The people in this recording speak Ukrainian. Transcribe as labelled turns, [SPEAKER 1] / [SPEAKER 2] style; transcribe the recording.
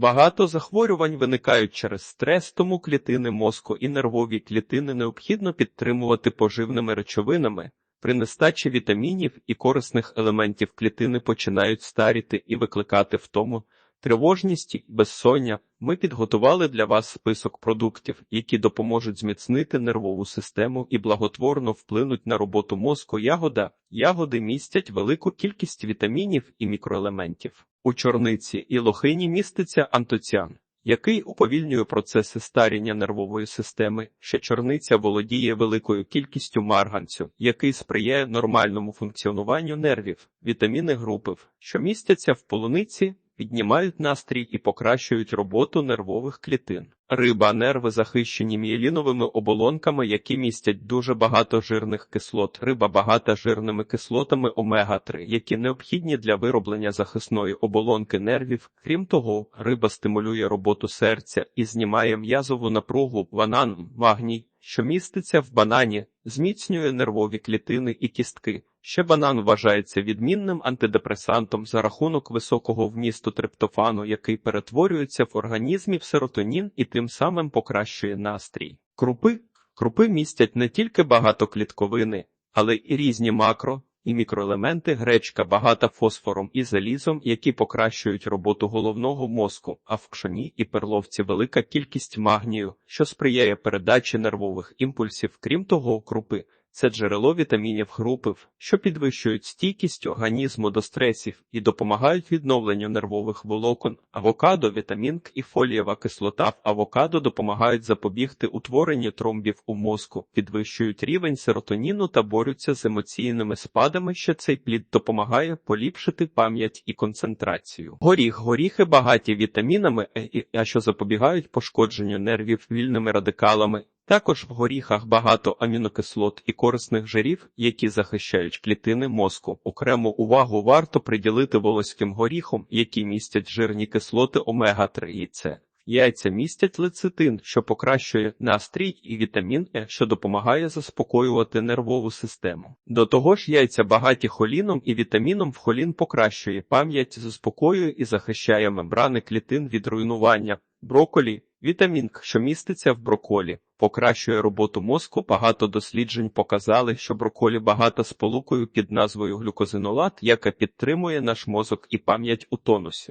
[SPEAKER 1] Багато захворювань виникають через стрес, тому клітини мозку і нервові клітини необхідно підтримувати поживними речовинами. При нестачі вітамінів і корисних елементів клітини починають старіти і викликати втому, тривожність безсоння. Ми підготували для вас список продуктів, які допоможуть зміцнити нервову систему і благотворно вплинуть на роботу мозку. Ягода. Ягоди містять велику кількість вітамінів і мікроелементів. У чорниці і лохині міститься антоціан, який уповільнює процеси старіння нервової системи. Ще чорниця володіє великою кількістю марганцю, який сприяє нормальному функціонуванню нервів. Вітаміни групи, що містяться в полуниці, піднімають настрій і покращують роботу нервових клітин. Риба, нерви захищені мієліновими оболонками, які містять дуже багато жирних кислот. Риба багата жирними кислотами омега-3, які необхідні для вироблення захисної оболонки нервів. Крім того, риба стимулює роботу серця і знімає м'язову напругу. Банан, магній, що міститься в банані, зміцнює нервові клітини і кістки. Ще банан вважається відмінним антидепресантом за рахунок високого вмісту триптофану, який перетворюється в організмі в серотонін і тим самим покращує настрій. Крупи крупи містять не тільки багато клітковини, але і різні макро і мікроелементи гречка багата фосфором і залізом, які покращують роботу головного мозку, а в пшоні і перловці велика кількість магнію, що сприяє передачі нервових імпульсів. Крім того, крупи це джерело вітамінів групи, що підвищують стійкість організму до стресів і допомагають відновленню нервових волокон. Авокадо, вітамін К і фолієва кислота в авокадо допомагають запобігти утворенню тромбів у мозку, підвищують рівень серотоніну та борються з емоційними спадами. Ще цей плід допомагає поліпшити пам'ять і концентрацію. Горіх, горіхи багаті вітамінами Е А, що запобігають пошкодженню нервів вільними радикалами. Також в горіхах багато амінокислот і корисних жирів, які захищають клітини мозку. Окрему увагу варто приділити волоським горіхам, які містять жирні кислоти омега-3 і С. Яйця містять лецитин, що покращує настрій, і вітамін Е, що допомагає заспокоювати нервову систему. До того ж, яйця багаті холіном і вітаміном в холін покращує пам'ять, заспокоює і захищає мембрани клітин від руйнування. Броколі Вітамін, К, що міститься в броколі, покращує роботу мозку. Багато досліджень показали, що броколі багата сполукою під назвою глюкозинолат, яка підтримує наш мозок і пам'ять у тонусі.